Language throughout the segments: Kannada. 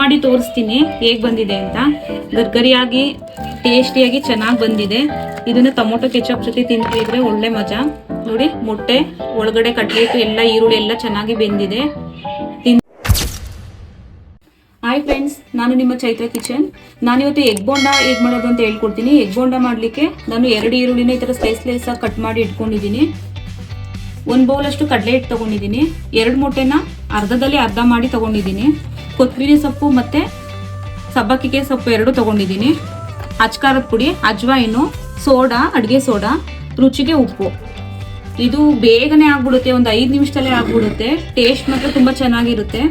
ಮಾಡಿ ತೋರಿಸ್ತೀನಿ, ಹೇಗ್ ಬಂದಿದೆ ಅಂತ. ಗರ್ಗರಿಯಾಗಿ, ಟೇಸ್ಟಿಯಾಗಿ ಚೆನ್ನಾಗಿ ಬಂದಿದೆ. ಇದನ್ನ ಟೊಮೊಟೊ ಕೆಚಪ್ ಜೊತೆ ತಿಂತಿದ್ರೆ ಒಳ್ಳೆ ಮಜಾ. ನೋಡಿ, ಮೊಟ್ಟೆ, ಒಳಗಡೆ ಕಟ್ಲೆಟ್, ಎಲ್ಲ ಈರುಳ್ಳಿ ಎಲ್ಲ ಚೆನ್ನಾಗಿ ಬೆಂದಿದೆ. ಹಾಯ್ ಫ್ರೆಂಡ್ಸ್ ನಾನು ನಿಮ್ಮ ಚೈತ್ರ ಕಿಚನ್. ನಾನಿವತ್ತು ಎಗ್ ಬೋಂಡ ಹೇಗೆ ಮಾಡೋದು ಅಂತ ಹೇಳ್ಕೊಡ್ತೀನಿ. ಎಗ್ ಬೋಂಡ ಮಾಡಲಿಕ್ಕೆ ನಾನು ಎರಡು ಈರುಳ್ಳಿನ ಈ ಥರ ಸ್ಲೈಸ್ ಲೈಸ್ ಆಗಿ ಕಟ್ ಮಾಡಿ ಇಟ್ಕೊಂಡಿದ್ದೀನಿ. ಒಂದು ಬೌಲಷ್ಟು ಕಡಲೆ ಹಿಟ್ಟು ತೊಗೊಂಡಿದ್ದೀನಿ. ಎರಡು ಮೊಟ್ಟೆನ ಅರ್ಧದಲ್ಲಿ ಅರ್ಧ ಮಾಡಿ ತೊಗೊಂಡಿದ್ದೀನಿ. ಕೊತ್ತಂಬರಿ ಸೊಪ್ಪು ಮತ್ತು ಸಬ್ಬಕ್ಕಿಗೆ ಸೊಪ್ಪು ಎರಡು ತೊಗೊಂಡಿದ್ದೀನಿ. ಅಚ್ಕಾರದ ಪುಡಿ ಅಜ್ವಾಯಿನು ಸೋಡಾ, ಅಡುಗೆ ಸೋಡಾ, ರುಚಿಗೆ ಉಪ್ಪು. ಇದು ಬೇಗನೆ ಆಗ್ಬಿಡುತ್ತೆ, ಒಂದು ಐದು ನಿಮಿಷದಲ್ಲೇ ಆಗ್ಬಿಡುತ್ತೆ. ಟೇಸ್ಟ್ ಮಾತ್ರ ತುಂಬ ಚೆನ್ನಾಗಿರುತ್ತೆ.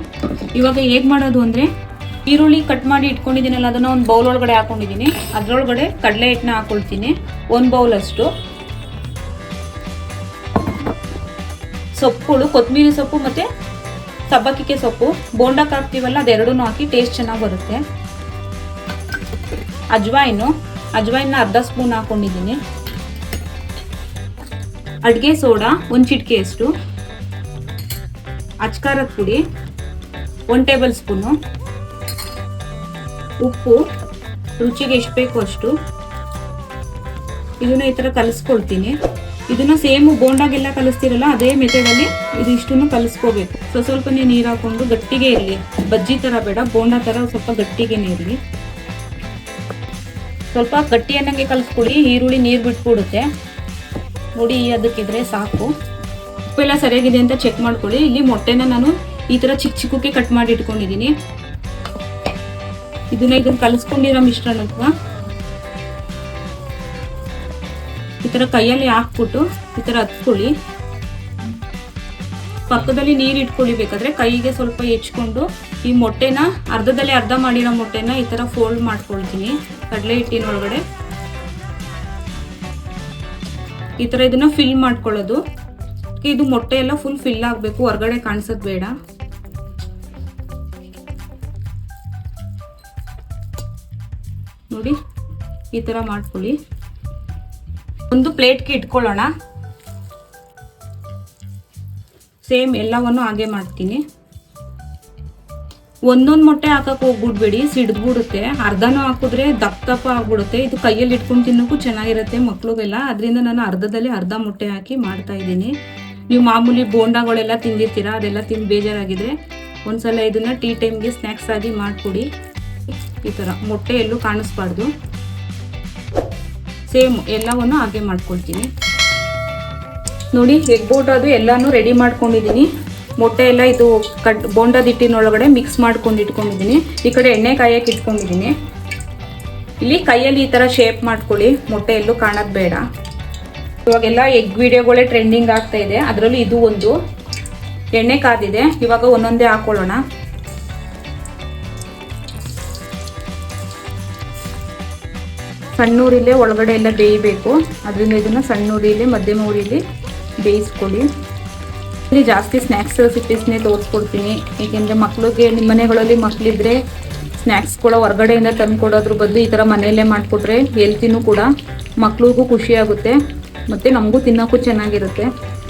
ಇವಾಗ ಹೇಗೆ ಮಾಡೋದು ಅಂದರೆ, ಈರುಳ್ಳಿ ಕಟ್ ಮಾಡಿ ಇಟ್ಕೊಂಡಿದ್ದೀನಲ್ಲ, ಅದನ್ನು ಒಂದು ಬೌಲ್ ಒಳಗಡೆ ಹಾಕೊಂಡಿದ್ದೀನಿ. ಅದರೊಳಗಡೆ ಕಡಲೆ ಹಿಟ್ಟನ್ನ ಹಾಕ್ಕೊಳ್ತೀನಿ ಒಂದು ಬೌಲ್ ಅಷ್ಟು. ಸೊಪ್ಪುಗಳು ಕೊತ್ತಂಬರಿ ಸೊಪ್ಪು ಮತ್ತು ಸಬ್ಬಕ್ಕಿಗೆ ಸೊಪ್ಪು ಬೋಂಡಕ್ಕೆ ಹಾಕ್ತೀವಲ್ಲ ಅದೆರಡೂ ಹಾಕಿ ಟೇಸ್ಟ್ ಚೆನ್ನಾಗಿ ಬರುತ್ತೆ. ಅಜ್ವಾಯಿನು, ಅಜ್ವಾಯಿನ ಅರ್ಧ ಸ್ಪೂನ್ ಹಾಕೊಂಡಿದ್ದೀನಿ. ಅಡುಗೆ ಸೋಡಾ, ಒಂದು ಚಿಟಿಕೆಯಷ್ಟು ಅಚ್ಕಾರದ ಪುಡಿ, ಒಂದು ಟೇಬಲ್ ಸ್ಪೂನು. ಉಪ್ಪು, ರುಚಿಗೆ ಎಷ್ಟು ಬೇಕೋ ಅಷ್ಟು. ಇದನ್ನ ಈ ಥರ ಕಲಿಸ್ಕೊಳ್ತೀನಿ. ಇದನ್ನ ಸೇಮ್ ಬೋಂಡಾಗೆಲ್ಲ ಕಲಿಸ್ತಿರಲ್ಲ, ಅದೇ ಮೆಥಡಲ್ಲಿ ಇದು ಇಷ್ಟನ್ನು ಕಲಿಸ್ಕೋಬೇಕು. ಸೊ ಸ್ವಲ್ಪನೇ ನೀರು ಹಾಕೊಂಡು ಗಟ್ಟಿಗೆ ಇರಲಿ. ಬಜ್ಜಿ ಥರ ಬೇಡ, ಬೋಂಡಾ ಥರ ಸ್ವಲ್ಪ ಗಟ್ಟಿಗೆ ಇರಲಿ ಸ್ವಲ್ಪ ಗಟ್ಟಿ ಅನ್ನಂಗೆ ಕಲಿಸ್ಕೊಳ್ಳಿ, ಈರುಳ್ಳಿ ನೀರು ಬಿಟ್ಬಿಡುತ್ತೆ. ನೋಡಿ, ಅದಕ್ಕಿದ್ರೆ ಸಾಕು. ಉಪ್ಪೆಲ್ಲ ಸರಿಯಾಗಿದೆ ಅಂತ ಚೆಕ್ ಮಾಡ್ಕೊಳ್ಳಿ. ಇಲ್ಲಿ ಮೊಟ್ಟೆನ ನಾನು ಈ ಥರ ಚಿಕ್ಕ ಚಿಕ್ಕಕ್ಕೆ ಕಟ್ ಮಾಡಿ ಇಟ್ಕೊಂಡಿದ್ದೀನಿ. ಇದನ್ನ ಇದನ್ನ ಕಲಿಸ್ಕೊಂಡಿರೋ ಮಿಶ್ರಣತ್ವ ಥರ ಕೈಯಲ್ಲಿ ಹಾಕ್ಬಿಟ್ಟು ಈ ಥರ ಹತ್ಕೊಳ್ಳಿ. ಪಕ್ಕದಲ್ಲಿ ನೀರು ಇಟ್ಕೊಳ್ಳಿ ಬೇಕಾದ್ರೆ. ಕೈಗೆ ಸ್ವಲ್ಪ ಹೆಚ್ಕೊಂಡು ಈ ಮೊಟ್ಟೆನ, ಅರ್ಧದಲ್ಲಿ ಅರ್ಧ ಮಾಡಿರೋ ಮೊಟ್ಟೆನ ಈ ಥರ ಫೋಲ್ಡ್ ಮಾಡ್ಕೊಳ್ತೀನಿ. ಕಡಲೆ ಹಿಟ್ಟಿನ ಒಳಗಡೆ ಈ ಥರ ಇದನ್ನ ಫಿಲ್ ಮಾಡ್ಕೊಳ್ಳೋದು. ಇದು ಮೊಟ್ಟೆ ಎಲ್ಲ ಫುಲ್ ಫಿಲ್ ಆಗಬೇಕು. ಹೊರಗಡೆ ಕಾಣಿಸೋದು ಬೇಡ. ನೋಡಿ, ಈ ಥರ ಮಾಡ್ಕೊಳ್ಳಿ. ಒಂದು ಪ್ಲೇಟ್ಗೆ ಇಟ್ಕೊಳ್ಳೋಣ. ಸೇಮ್ ಎಲ್ಲವನ್ನು ಹಾಗೆ ಮಾಡ್ತೀನಿ. ಒಂದೊಂದು ಮೊಟ್ಟೆ ಹಾಕಕ್ಕೆ ಹೋಗ್ಬಿಡ್ಬೇಡಿ, ಸಿಡ್ದ್ಬಿಡುತ್ತೆ. ಅರ್ಧನೂ ಹಾಕಿದ್ರೆ ದಪ್ಪ ದಪ್ಪ ಆಗ್ಬಿಡುತ್ತೆ. ಇದು ಕೈಯಲ್ಲಿ ಇಟ್ಕೊಂಡು ತಿನ್ನೋಕ್ಕೂ ಚೆನ್ನಾಗಿರುತ್ತೆ ಮಕ್ಳಿಗೆಲ್ಲ. ಅದರಿಂದ ನಾನು ಅರ್ಧದಲ್ಲಿ ಅರ್ಧ ಮೊಟ್ಟೆ ಹಾಕಿ ಮಾಡ್ತಾ ಇದ್ದೀನಿ. ನೀವು ಮಾಮೂಲಿ ಬೋಂಡಾಗಳೆಲ್ಲ ತಿಂದಿರ್ತೀರಾ, ಅದೆಲ್ಲ ತಿಂದು ಬೇಜಾರಾಗಿದ್ರೆ ಒಂದ್ಸಲ ಇದನ್ನು ಟೀ ಟೈಮ್ಗೆ ಸ್ನ್ಯಾಕ್ಸ್ ಆಗಿ ಮಾಡಿಕೊಡಿ. ಈ ಥರ ಮೊಟ್ಟೆ ಎಲ್ಲೂ ಕಾಣಿಸ್ಬಾರ್ದು. ಸೇಮ್ ಎಲ್ಲವನ್ನು ಹಾಗೆ ಮಾಡ್ಕೊಳ್ತೀನಿ. ನೋಡಿ ಎಗ್ ಬೋಟ್ ಅದು ಎಲ್ಲಾನು ರೆಡಿ ಮಾಡ್ಕೊಂಡಿದ್ದೀನಿ. ಮೊಟ್ಟೆ ಎಲ್ಲ ಇದು ಕಟ್ ಬೋಂಡದ ಹಿಟ್ಟಿನೊಳಗಡೆ ಮಿಕ್ಸ್ ಮಾಡ್ಕೊಂಡು ಇಟ್ಕೊಂಡಿದ್ದೀನಿ. ಈ ಕಡೆ ಎಣ್ಣೆ ಕಾಯಕ್ಕೆ ಇಟ್ಕೊಂಡಿದ್ದೀನಿ. ಇಲ್ಲಿ ಕೈಯಲ್ಲಿ ಈ ಥರ ಶೇಪ್ ಮಾಡ್ಕೊಳ್ಳಿ. ಮೊಟ್ಟೆ ಎಲ್ಲೂ ಕಾಣೋದು ಬೇಡ. ಇವಾಗೆಲ್ಲ ಎಗ್ ವಿಡಿಯೋಗಳೇ ಟ್ರೆಂಡಿಂಗ್ ಆಗ್ತಾ ಇದೆ. ಅದರಲ್ಲೂ ಇದು ಒಂದು. ಎಣ್ಣೆ ಕಾದಿದೆ. ಇವಾಗ ಒಂದೊಂದೇ ಹಾಕೊಳ್ಳೋಣ. ಸಣ್ಣೂರಿಲೇ ಒಳಗಡೆ ಎಲ್ಲ ಬೇಯಬೇಕು. ಅದರಿಂದ ಇದನ್ನು ಸಣ್ಣೂರಿಲಿ, ಮಧ್ಯಮ ಊರಿಲಿ ಬೇಯಿಸ್ಕೊಳ್ಳಿ. ಇಲ್ಲಿ ಜಾಸ್ತಿ ಸ್ನ್ಯಾಕ್ಸ್ ರೆಸಿಪೀಸ್ನೇ ತೋರಿಸ್ಕೊಡ್ತೀನಿ. ಏಕೆಂದರೆ ಮಕ್ಕಳಿಗೆ ನಿಮ್ಮ ಮನೆಗಳಲ್ಲಿ ಮಕ್ಕಳಿದ್ರೆ ಸ್ನ್ಯಾಕ್ಸ್ ಕೂಡ ಹೊರಗಡೆಯಿಂದ ತಂದು ಕೊಡೋದ್ರ ಬದಲು ಈ ಥರ ಮನೆಯಲ್ಲೇ ಮಾಡಿಕೊಟ್ರೆ ಹೆಲ್ತಿನೂ ಕೂಡ ಮಕ್ಳಿಗೂ ಖುಷಿಯಾಗುತ್ತೆ ಮತ್ತು ನಮಗೂ ತಿನ್ನೋಕ್ಕೂ ಚೆನ್ನಾಗಿರುತ್ತೆ.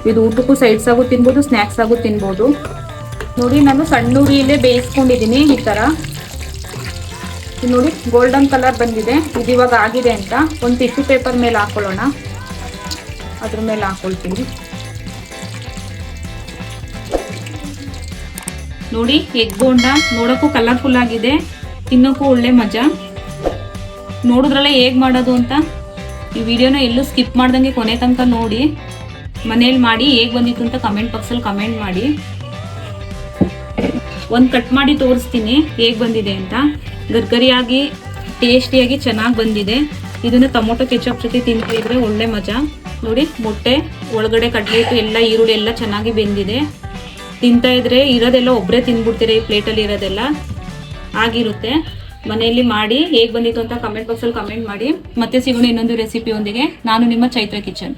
ಇದು ಊಟಕ್ಕೂ ಸೈಡ್ಸ್ ಆಗು ತಿನ್ಬೋದು ಸ್ನ್ಯಾಕ್ಸ್ ಆಗು ತಿನ್ಬೋದು. ನೋಡಿ, ನಾನು ಸಣ್ಣ ಉರಿಯಲ್ಲೇ ಬೇಯಿಸ್ಕೊಂಡಿದ್ದೀನಿ ಈ ಥರ ನೋಡಿ ಗೋಲ್ಡನ್ ಕಲರ್ ಬಂದಿದೆ. ಇದು ಇವಾಗ ಆಗಿದೆ ಅಂತ ಒಂದು ಟಿಶ್ಯೂ ಪೇಪರ್ ಮೇಲೆ ಹಾಕೊಳ್ಳೋಣ. ಅದ್ರ ಮೇಲೆ ಹಾಕೊಳ್ತೀನಿ. ನೋಡಿ ಎಗ್ ಬೋಂಡ ನೋಡೋಕ್ಕೂ ಕಲರ್ಫುಲ್ ಆಗಿದೆ. ತಿನ್ನೋಕ್ಕೂ ಒಳ್ಳೆ ಮಜಾ. ನೋಡಿದ್ರಲ್ಲ ಹೇಗೆ ಮಾಡೋದು ಅಂತ? ಈ ವಿಡಿಯೋನ ಎಲ್ಲೂ ಸ್ಕಿಪ್ ಮಾಡ್ದಂಗೆ ಕೊನೆ ತನಕ ನೋಡಿ. ಮನೇಲಿ ಮಾಡಿ ಹೇಗೆ ಬಂದಿತ್ತು ಅಂತ ಕಮೆಂಟ್ ಬಾಕ್ಸಲ್ಲಿ ಕಮೆಂಟ್ ಮಾಡಿ. ಒಂದು ಕಟ್ ಮಾಡಿ ತೋರಿಸ್ತೀನಿ, ಹೇಗೆ ಬಂದಿದೆ ಅಂತ. ಗರ್ಗರಿಯಾಗಿ, ಟೇಸ್ಟಿಯಾಗಿ ಚೆನ್ನಾಗಿ ಬಂದಿದೆ. ಇದನ್ನು ಟೊಮೊಟೊ ಕೆಚಪ್ ಜೊತೆ ತಿಂತಿದ್ರೆ ಒಳ್ಳೆ ಮಜಾ. ನೋಡಿ, ಮೊಟ್ಟೆ, ಒಳಗಡೆ ಕಟ್ಲೆಟು ಎಲ್ಲ, ಈರುಳ್ಳಿ ಎಲ್ಲ ಚೆನ್ನಾಗಿ ಬೆಂದಿದೆ. ತಿಂತಾ ಇದ್ರೆ ಇರೋದೆಲ್ಲ ಒಬ್ಬರೇ ತಿಂದ್ಬಿಡ್ತೀರಾ ಈ ಪ್ಲೇಟಲ್ಲಿ ಇರೋದೆಲ್ಲ. ಆಗಿರುತ್ತೆ. ಮನೆಯಲ್ಲಿ ಮಾಡಿ, ಹೇಗೆ ಬಂದಿತ್ತು ಅಂತ ಕಮೆಂಟ್ ಬಾಕ್ಸಲ್ಲಿ ಕಮೆಂಟ್ ಮಾಡಿ. ಮತ್ತೆ ಸಿಗೋಣ ಇನ್ನೊಂದು ರೆಸಿಪಿಯೊಂದಿಗೆ ನಾನು ನಿಮ್ಮ ಚೈತ್ರ ಕಿಚನ್.